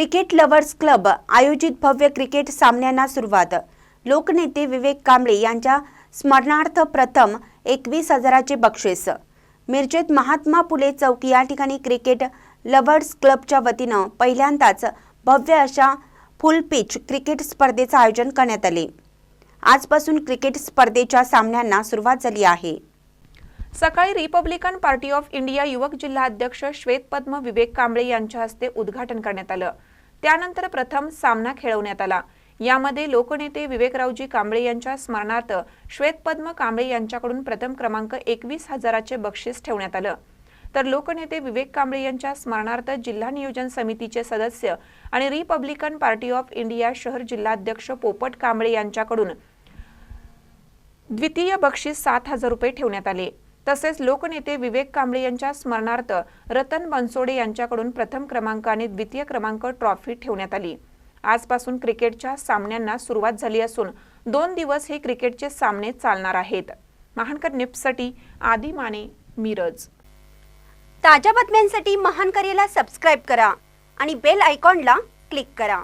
Cricket lovers club आयोजित भव्य cricket सामन्यांना सुरुवात. लोकनेते विवेक कांबळे यांच्या स्मरणार्थ प्रथम एकवीस हजाराचे बक्षीस. मिरजेत महात्मा फुले चौक या ठिकाणी क्रिकेट लव्हर्स क्लबच्या वतीनं पहिल्यांदाच भव्य अशा फुल पिच क्रिकेट स्पर्धेचं आयोजन करण्यात आले. आजपासून क्रिकेट स्पर्धेच्या सामन्यांना सुरुवात झाली आहे. सकाळी रिपब्लिकन पार्टी ऑफ इंडिया युवक जिल्हाध्यक्ष श्वेतपद्म विवेक कांबळे यांच्या हस्ते उद्घाटन करण्यात आलं. त्यानंतर प्रथम सामना खेळवण्यात आला. यामध्ये लोकनेते विवेकरावजी कांबळे यांच्या स्मरणार्थ श्वेतपद्म कांबळे यांच्याकडून प्रथम क्रमांक एकवीस हजाराचे बक्षीस ठेवण्यात आलं. तर लोकनेते विवेक कांबळे यांच्या स्मरणार्थ जिल्हा नियोजन समितीचे सदस्य आणि रिपब्लिकन पार्टी ऑफ इंडिया शहर जिल्हाध्यक्ष पोपट कांबळे यांच्याकडून द्वितीय बक्षीस सात हजार रुपये ठेवण्यात आले. तसेच लोकनेते विवेक कांबळे यांच्या स्मरणार्थ रतन बनसोडे यांच्याकडून प्रथम क्रमांक आणि द्वितीय क्रमांक ट्रॉफी ठेवण्यात आली. आजपासून क्रिकेटच्या सामन्यांना सुरुवात झाली असून दोन दिवस हे क्रिकेटचे सामने चालणार आहेत. महानकर निप्ससाठी आदी माने मिरज. ताज्या बातम्यांसाठी महानकरेला सबस्क्राईब करा आणि बेल आयकॉनला क्लिक करा.